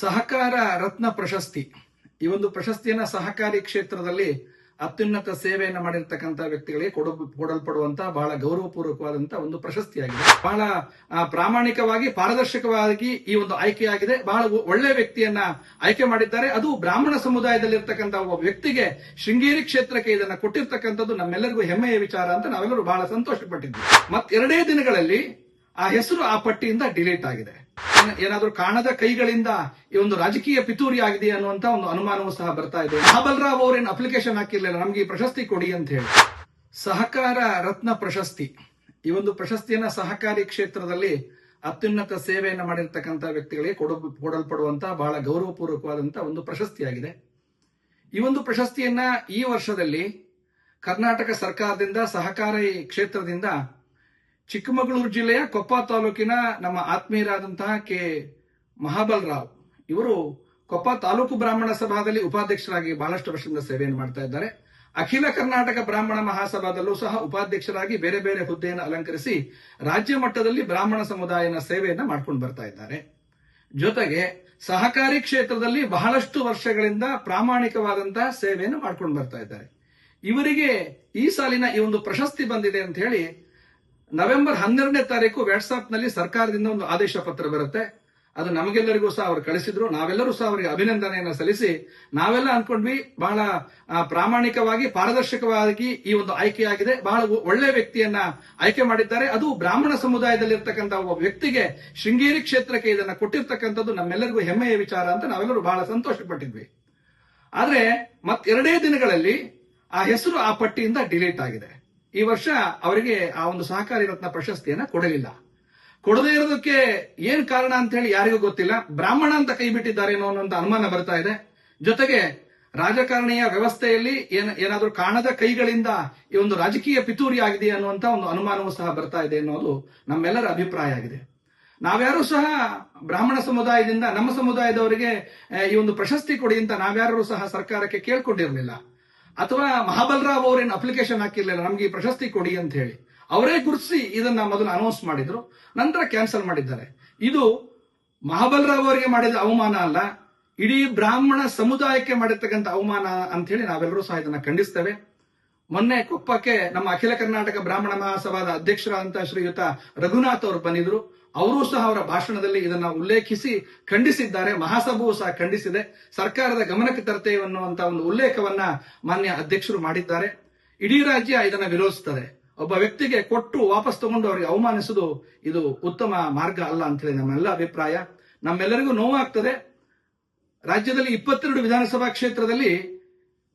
ಸಹಕಾರ ರತ್ನ ಪ್ರಶಸ್ತಿ. ಈ ಒಂದು ಪ್ರಶಸ್ತಿಯನ್ನ ಸಹಕಾರಿ ಕ್ಷೇತ್ರದಲ್ಲಿ ಅತ್ಯುನ್ನತ ಸೇವೆಯನ್ನು ಮಾಡಿರ್ತಕ್ಕಂಥ ವ್ಯಕ್ತಿಗಳಿಗೆ ಕೊಡ ಕೊಡಲ್ಪಡುವಂತಹ ಬಹಳ ಗೌರವಪೂರ್ವಕವಾದಂತಹ ಒಂದು ಪ್ರಶಸ್ತಿಯಾಗಿದೆ. ಬಹಳ ಪ್ರಾಮಾಣಿಕವಾಗಿ, ಪಾರದರ್ಶಕವಾಗಿ ಈ ಒಂದು ಆಯ್ಕೆಯಾಗಿದೆ. ಬಹಳ ಒಳ್ಳೆ ವ್ಯಕ್ತಿಯನ್ನ ಆಯ್ಕೆ ಮಾಡಿದ್ದಾರೆ. ಅದು ಬ್ರಾಹ್ಮಣ ಸಮುದಾಯದಲ್ಲಿರ್ತಕ್ಕಂಥ ಒಬ್ಬ ವ್ಯಕ್ತಿಗೆ ಶೃಂಗೇರಿ ಕ್ಷೇತ್ರಕ್ಕೆ ಇದನ್ನ ಕೊಟ್ಟಿರ್ತಕ್ಕಂಥದ್ದು ನಮ್ಮೆಲ್ಲರಿಗೂ ಹೆಮ್ಮೆಯ ವಿಚಾರ ಅಂತ ನಾವೆಲ್ಲರೂ ಬಹಳ ಸಂತೋಷ ಪಟ್ಟಿದ್ವಿ ಮತ್ತೆರಡೇ ದಿನಗಳಲ್ಲಿ ಆ ಹೆಸರು ಆ ಪಟ್ಟಿಯಿಂದ ಡಿಲೀಟ್ ಆಗಿದೆ. ಏನಾದ್ರೂ ಕಾಣದ ಕೈಗಳಿಂದ ಈ ಒಂದು ರಾಜಕೀಯ ಪಿತೂರಿ ಆಗಿದೆ ಅನ್ನುವಂತ ಒಂದು ಅನುಮಾನವೂ ಸಹ ಬರ್ತಾ ಇದೆ. ಮಹಾಬಲರಾವ್ ಅವರೇನು ಅಪ್ಲಿಕೇಶನ್ ಹಾಕಿರ್ಲಿಲ್ಲ, ನಮ್ಗೆ ಈ ಪ್ರಶಸ್ತಿ ಕೊಡಿ ಅಂತ ಹೇಳಿ. ಸಹಕಾರ ರತ್ನ ಪ್ರಶಸ್ತಿ. ಈ ಒಂದು ಪ್ರಶಸ್ತಿಯನ್ನ ಸಹಕಾರಿ ಕ್ಷೇತ್ರದಲ್ಲಿ ಅತ್ಯುನ್ನತ ಸೇವೆಯನ್ನು ಮಾಡಿರ್ತಕ್ಕಂಥ ವ್ಯಕ್ತಿಗಳಿಗೆ ಕೊಡ ಕೊಡಲ್ಪಡುವಂತಹ ಬಹಳ ಗೌರವಪೂರ್ವಕವಾದಂತಹ ಒಂದು ಪ್ರಶಸ್ತಿಯಾಗಿದೆ. ಈ ಒಂದು ಪ್ರಶಸ್ತಿಯನ್ನ ಈ ವರ್ಷದಲ್ಲಿ ಕರ್ನಾಟಕ ಸರ್ಕಾರದಿಂದ, ಸಹಕಾರಿ ಕ್ಷೇತ್ರದಿಂದ ಚಿಕ್ಕಮಗಳೂರು ಜಿಲ್ಲೆಯ ಕೊಪ್ಪ ತಾಲೂಕಿನ ನಮ್ಮ ಆತ್ಮೀಯರಾದಂತಹ ಕೆ. ಮಹಾಬಲರಾವ್ ಇವರು ಕೊಪ್ಪ ತಾಲೂಕು ಬ್ರಾಹ್ಮಣ ಸಭಾದಲ್ಲಿ ಉಪಾಧ್ಯಕ್ಷರಾಗಿ ಬಹಳಷ್ಟು ವರ್ಷದಿಂದ ಸೇವೆಯನ್ನು ಮಾಡ್ತಾ ಇದ್ದಾರೆ. ಅಖಿಲ ಕರ್ನಾಟಕ ಬ್ರಾಹ್ಮಣ ಮಹಾಸಭಾದಲ್ಲೂ ಸಹ ಉಪಾಧ್ಯಕ್ಷರಾಗಿ ಬೇರೆ ಬೇರೆ ಹುದ್ದೆಯನ್ನು ಅಲಂಕರಿಸಿ ರಾಜ್ಯ ಮಟ್ಟದಲ್ಲಿ ಬ್ರಾಹ್ಮಣ ಸಮುದಾಯನ ಸೇವೆಯನ್ನು ಮಾಡ್ಕೊಂಡು ಬರ್ತಾ ಇದ್ದಾರೆ. ಜೊತೆಗೆ ಸಹಕಾರಿ ಕ್ಷೇತ್ರದಲ್ಲಿ ಬಹಳಷ್ಟು ವರ್ಷಗಳಿಂದ ಪ್ರಾಮಾಣಿಕವಾದಂತಹ ಸೇವೆಯನ್ನು ಮಾಡ್ಕೊಂಡು ಬರ್ತಾ ಇದ್ದಾರೆ. ಇವರಿಗೆ ಈ ಸಾಲಿನ ಈ ಒಂದು ಪ್ರಶಸ್ತಿ ಬಂದಿದೆ ಅಂತ ಹೇಳಿ ನವೆಂಬರ್ ಹನ್ನೆರಡನೇ ತಾರೀಕು ವಾಟ್ಸ್ಆಪ್ನಲ್ಲಿ ಸರ್ಕಾರದಿಂದ ಒಂದು ಆದೇಶ ಪತ್ರ ಬರುತ್ತೆ. ಅದು ನಮಗೆಲ್ಲರಿಗೂ ಸಹ ಅವರು ಕಳಿಸಿದ್ರು. ನಾವೆಲ್ಲರೂ ಸಹ ಅವರಿಗೆ ಅಭಿನಂದನೆಯನ್ನು ಸಲ್ಲಿಸಿ ನಾವೆಲ್ಲ ಅನ್ಕೊಂಡ್ವಿ, ಬಹಳ ಪ್ರಾಮಾಣಿಕವಾಗಿ, ಪಾರದರ್ಶಕವಾಗಿ ಈ ಒಂದು ಆಯ್ಕೆಯಾಗಿದೆ ಬಹಳ ಒಳ್ಳೆ ವ್ಯಕ್ತಿಯನ್ನ ಆಯ್ಕೆ ಮಾಡಿದ್ದಾರೆ. ಅದು ಬ್ರಾಹ್ಮಣ ಸಮುದಾಯದಲ್ಲಿರ್ತಕ್ಕಂಥ ಒಬ್ಬ ವ್ಯಕ್ತಿಗೆ ಶೃಂಗೇರಿ ಕ್ಷೇತ್ರಕ್ಕೆ ಇದನ್ನ ಕೊಟ್ಟಿರ್ತಕ್ಕಂಥದ್ದು ನಮ್ಮೆಲ್ಲರಿಗೂ ಹೆಮ್ಮೆಯ ವಿಚಾರ ಅಂತ ನಾವೆಲ್ಲರೂ ಬಹಳ ಸಂತೋಷ ಪಟ್ಟಿದ್ವಿ ಆದ್ರೆ ಮತ್ತೆರಡೇ ದಿನಗಳಲ್ಲಿ ಆ ಹೆಸರು ಆ ಪಟ್ಟಿಯಿಂದ ಡಿಲೀಟ್ ಆಗಿದೆ. ಈ ವರ್ಷ ಅವರಿಗೆ ಆ ಒಂದು ಸಹಕಾರಿ ರತ್ನ ಪ್ರಶಸ್ತಿಯನ್ನ ಕೊಡಲಿಲ್ಲ. ಕೊಡದೇ ಇರೋದಕ್ಕೆ ಏನ್ ಕಾರಣ ಅಂತ ಹೇಳಿ ಯಾರಿಗೂ ಗೊತ್ತಿಲ್ಲ. ಬ್ರಾಹ್ಮಣ ಅಂತ ಕೈ ಬಿಟ್ಟಿದ್ದಾರೇನೋ ಅನ್ನೋ ಅನುಮಾನ ಬರ್ತಾ ಇದೆ. ಜೊತೆಗೆ ರಾಜಕಾರಣಿಯ ವ್ಯವಸ್ಥೆಯಲ್ಲಿ ಏನ್ ಏನಾದ್ರೂ ಕಾಣದ ಕೈಗಳಿಂದ ಈ ಒಂದು ರಾಜಕೀಯ ಪಿತೂರಿ ಆಗಿದೆ ಅನ್ನುವಂತ ಒಂದು ಅನುಮಾನವೂ ಸಹ ಬರ್ತಾ ಇದೆ ಅನ್ನೋದು ನಮ್ಮೆಲ್ಲರ ಅಭಿಪ್ರಾಯ ಆಗಿದೆ. ನಾವ್ಯಾರು ಸಹ ಬ್ರಾಹ್ಮಣ ಸಮುದಾಯದಿಂದ ನಮ್ಮ ಸಮುದಾಯದವರಿಗೆ ಈ ಒಂದು ಪ್ರಶಸ್ತಿ ಕೊಡಿ ಅಂತ ನಾವ್ಯಾರು ಸಹ ಸರ್ಕಾರಕ್ಕೆ ಕೇಳ್ಕೊಂಡಿರ್ಲಿಲ್ಲ. ಅಥವಾ ಮಹಾಬಲರಾವ್ ಅವರೇನು ಅಪ್ಲಿಕೇಶನ್ ಹಾಕಿರ್ಲಿಲ್ಲ, ನಮ್ಗೆ ಈ ಪ್ರಶಸ್ತಿ ಕೊಡಿ ಅಂತ ಹೇಳಿ. ಅವರೇ ಗುರುತಿಸಿ ಇದನ್ನ ಮೊದಲು ಅನೌನ್ಸ್ ಮಾಡಿದ್ರು, ನಂತರ ಕ್ಯಾನ್ಸಲ್ ಮಾಡಿದ್ದಾರೆ. ಇದು ಮಹಾಬಲರಾವ್ ಅವರಿಗೆ ಮಾಡಿದ ಅವಮಾನ ಅಲ್ಲ, ಇಡೀ ಬ್ರಾಹ್ಮಣ ಸಮುದಾಯಕ್ಕೆ ಮಾಡಿರ್ತಕ್ಕಂಥ ಅವಮಾನ ಅಂತ ಹೇಳಿ ನಾವೆಲ್ಲರೂ ಸಹ ಇದನ್ನ ಖಂಡಿಸ್ತೇವೆ. ಮೊನ್ನೆ ಕೊಪ್ಪಕ್ಕೆ ನಮ್ಮ ಅಖಿಲ ಕರ್ನಾಟಕ ಬ್ರಾಹ್ಮಣ ಮಹಾಸಭಾದ ಅಧ್ಯಕ್ಷರಾದಂತಹ ಶ್ರೀಯುತ ರಘುನಾಥ್ ಅವರು ಬಂದಿದ್ರು. ಅವರು ಸಹ ಅವರ ಭಾಷಣದಲ್ಲಿ ಇದನ್ನ ಉಲ್ಲೇಖಿಸಿ ಖಂಡಿಸಿದ್ದಾರೆ. ಮಹಾಸಭೆಯೂ ಸಹ ಖಂಡಿಸಿದೆ. ಸರ್ಕಾರದ ಗಮನಕ್ಕೆ ತರ್ತೇವೆ ಅನ್ನುವಂತ ಒಂದು ಉಲ್ಲೇಖವನ್ನ ಮಾನ್ಯ ಅಧ್ಯಕ್ಷರು ಮಾಡಿದ್ದಾರೆ. ಇಡೀ ರಾಜ್ಯ ಇದನ್ನ ವಿರೋಧಿಸುತ್ತದೆ ಒಬ್ಬ ವ್ಯಕ್ತಿಗೆ ಕೊಟ್ಟು ವಾಪಸ್ ತಗೊಂಡು ಅವರಿಗೆ ಅವಮಾನಿಸುವುದು ಇದು ಉತ್ತಮ ಮಾರ್ಗ ಅಲ್ಲ ಅಂತ ಹೇಳಿ ನಮ್ಮೆಲ್ಲ ಅಭಿಪ್ರಾಯ. ನಮ್ಮೆಲ್ಲರಿಗೂ ನೋವಾಗ್ತದೆ. ರಾಜ್ಯದಲ್ಲಿ ಇಪ್ಪತ್ತೆರಡು ವಿಧಾನಸಭಾ ಕ್ಷೇತ್ರದಲ್ಲಿ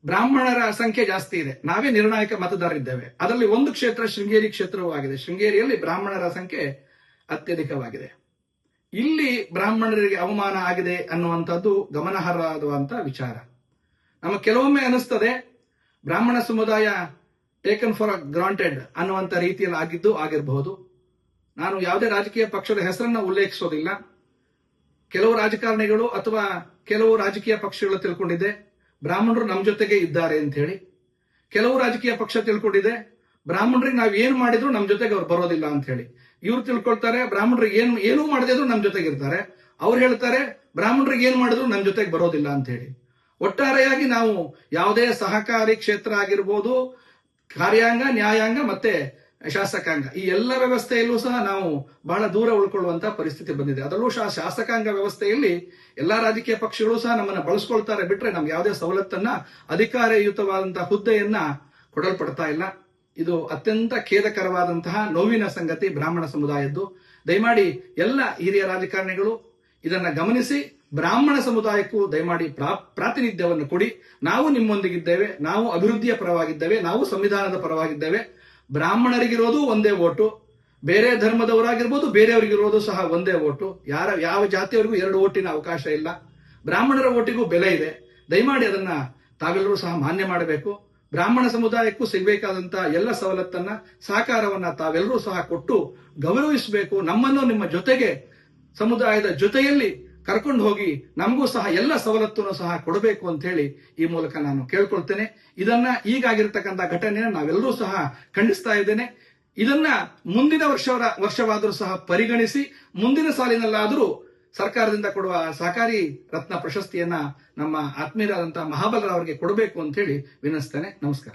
ಬ್ರಾಹ್ಮಣರ ಸಂಖ್ಯೆ ಜಾಸ್ತಿ ಇದೆ. ನಾವೇ ನಿರ್ಣಾಯಕ ಮತದಾರರಿದ್ದೇವೆ. ಅದರಲ್ಲಿ ಒಂದು ಕ್ಷೇತ್ರ ಶೃಂಗೇರಿ ಕ್ಷೇತ್ರವೂ ಆಗಿದೆ. ಶೃಂಗೇರಿಯಲ್ಲಿ ಬ್ರಾಹ್ಮಣರ ಸಂಖ್ಯೆ ಅತ್ಯಧಿಕವಾಗಿದೆ. ಇಲ್ಲಿ ಬ್ರಾಹ್ಮಣರಿಗೆ ಅವಮಾನ ಆಗಿದೆ ಅನ್ನುವಂಥದ್ದು ಗಮನಾರ್ಹವಾದಂತಹ ವಿಚಾರ. ನಮ್ಮ ಕೆಲವೊಮ್ಮೆ ಅನಿಸ್ತದೆ ಬ್ರಾಹ್ಮಣ ಸಮುದಾಯ ಟೇಕನ್ ಫಾರ್ ಗ್ರಾಂಟೆಡ್ ಅನ್ನುವಂಥ ರೀತಿಯಲ್ಲಿ ಆಗಿದ್ದು ಆಗಿರಬಹುದು. ನಾನು ಯಾವುದೇ ರಾಜಕೀಯ ಪಕ್ಷದ ಹೆಸರನ್ನ ಉಲ್ಲೇಖಿಸೋದಿಲ್ಲ. ಕೆಲವು ರಾಜಕಾರಣಿಗಳು ಅಥವಾ ಕೆಲವು ರಾಜಕೀಯ ಪಕ್ಷಗಳು ತಿಳ್ಕೊಂಡಿದೆ ಬ್ರಾಹ್ಮಣರು ನಮ್ಮ ಜೊತೆಗೆ ಇದ್ದಾರೆ ಅಂತ ಹೇಳಿ ಕೆಲವು ರಾಜಕೀಯ ಪಕ್ಷ ತಿಳ್ಕೊಂಡಿದೆ. ಬ್ರಾಹ್ಮಣರಿಗೆ ನಾವು ಏನ್ ಮಾಡಿದ್ರು ನಮ್ಮ ಜೊತೆಗೆ ಅವ್ರು ಬರೋದಿಲ್ಲ ಅಂತ ಹೇಳಿ. ಇವ್ರು ತಿಳ್ಕೊಳ್ತಾರೆ ಬ್ರಾಹ್ಮಣರಿಗೆ ಏನ್, ಏನೂ ಮಾಡದೇ ಇದ್ರು ನಮ್ಮ ಜೊತೆಗೆ ಇರ್ತಾರೆ. ಅವ್ರು ಹೇಳ್ತಾರೆ, ಬ್ರಾಹ್ಮಣರಿಗೆ ಏನ್ ಮಾಡಿದ್ರು ನಮ್ಮ ಜೊತೆಗೆ ಬರೋದಿಲ್ಲ ಅಂತ ಹೇಳಿ. ಒಟ್ಟಾರೆಯಾಗಿ ನಾವು ಯಾವುದೇ ಸಹಕಾರಿ ಕ್ಷೇತ್ರ ಆಗಿರ್ಬೋದು, ಕಾರ್ಯಾಂಗ, ನ್ಯಾಯಾಂಗ ಮತ್ತೆ ಶಾಸಕಾಂಗ. ಈ ಎಲ್ಲ ವ್ಯವಸ್ಥೆಯಲ್ಲೂ ಸಹ ನಾವು ಬಹಳ ದೂರ ಉಳ್ಕೊಳ್ಳುವಂತ ಪರಿಸ್ಥಿತಿ ಬಂದಿದೆ. ಅದರಲ್ಲೂ ಸಹ ಶಾಸಕಾಂಗ ವ್ಯವಸ್ಥೆಯಲ್ಲಿ ಎಲ್ಲಾ ರಾಜಕೀಯ ಪಕ್ಷಗಳು ಸಹ ನಮ್ಮನ್ನ ಬಳಸ್ಕೊಳ್ತಾರೆ ಬಿಟ್ರೆ ನಮ್ಗೆ ಯಾವುದೇ ಸವಲತ್ತನ್ನ ಅಧಿಕಾರಯುತವಾದಂತಹ ಹುದ್ದೆಯನ್ನ ಕೊಡಲ್ಪಡ್ತಾ ಇಲ್ಲ. ಇದು ಅತ್ಯಂತ ಖೇದಕರವಾದಂತಹ ನೋವಿನ ಸಂಗತಿ ಬ್ರಾಹ್ಮಣ ಸಮುದಾಯದ್ದು. ದಯಮಾಡಿ ಎಲ್ಲ ಹಿರಿಯ ರಾಜಕಾರಣಿಗಳು ಇದನ್ನ ಗಮನಿಸಿ, ಬ್ರಾಹ್ಮಣ ಸಮುದಾಯಕ್ಕೂ ದಯಮಾಡಿ ಪ್ರಾ- ಪ್ರಾತಿನಿಧ್ಯವನ್ನು ಕೊಡಿ. ನಾವು ನಿಮ್ಮೊಂದಿಗಿದ್ದೇವೆ, ನಾವು ಅಭಿವೃದ್ಧಿಯ ಪರವಾಗಿದ್ದೇವೆ, ನಾವು ಸಂವಿಧಾನದ ಪರವಾಗಿದ್ದೇವೆ. ಬ್ರಾಹ್ಮಣರಿಗಿರೋದು ಒಂದೇ ಓಟು, ಬೇರೆ ಧರ್ಮದವರಾಗಿರ್ಬೋದು ಬೇರೆಯವರಿಗಿರೋದು ಸಹ ಒಂದೇ ಓಟು. ಯಾರ, ಯಾವ ಜಾತಿಯವರಿಗೂ ಎರಡು ಓಟಿನ ಅವಕಾಶ ಇಲ್ಲ. ಬ್ರಾಹ್ಮಣರ ಓಟಿಗೂ ಬೆಲೆ ಇದೆ. ದಯಮಾಡಿ ಅದನ್ನ ತಾವೆಲ್ಲರೂ ಸಹ ಮಾನ್ಯ ಮಾಡಬೇಕು. ಬ್ರಾಹ್ಮಣ ಸಮುದಾಯಕ್ಕೂ ಸಿಗಬೇಕಾದಂತಹ ಎಲ್ಲ ಸವಲತ್ತನ್ನ, ಸಹಕಾರವನ್ನ ತಾವೆಲ್ಲರೂ ಸಹ ಕೊಟ್ಟು ಗೌರವಿಸಬೇಕು. ನಮ್ಮನ್ನು ನಿಮ್ಮ ಜೊತೆಗೆ, ಸಮುದಾಯದ ಜೊತೆಯಲ್ಲಿ ಕರ್ಕೊಂಡು ಹೋಗಿ ನಮಗೂ ಸಹ ಎಲ್ಲ ಸವಲತ್ತನ್ನು ಸಹ ಕೊಡಬೇಕು ಅಂತ ಹೇಳಿ ಈ ಮೂಲಕ ನಾನು ಕೇಳ್ಕೊಳ್ತೇನೆ. ಇದನ್ನ ಈಗಾಗಿರ್ತಕ್ಕಂಥ ಘಟನೆಯನ್ನು ನಾವೆಲ್ಲರೂ ಸಹ ಖಂಡಿಸ್ತಾ ಇದ್ದೇನೆ. ಇದನ್ನ ಮುಂದಿನ ವರ್ಷ ವರ್ಷವಾದರೂ ಸಹ ಪರಿಗಣಿಸಿ ಮುಂದಿನ ಸಾಲಿನಲ್ಲಾದರೂ ಸರ್ಕಾರದಿಂದ ಕೊಡುವ ಸಹಕಾರಿ ರತ್ನ ಪ್ರಶಸ್ತಿಯನ್ನ ನಮ್ಮ ಆತ್ಮೀಯರಾದಂತಹ ಮಹಾಬಲರವರಿಗೆ ಕೊಡಬೇಕು ಅಂತ ಹೇಳಿ ವಿನಸ್ತೇನೆ ನಮಸ್ಕಾರ.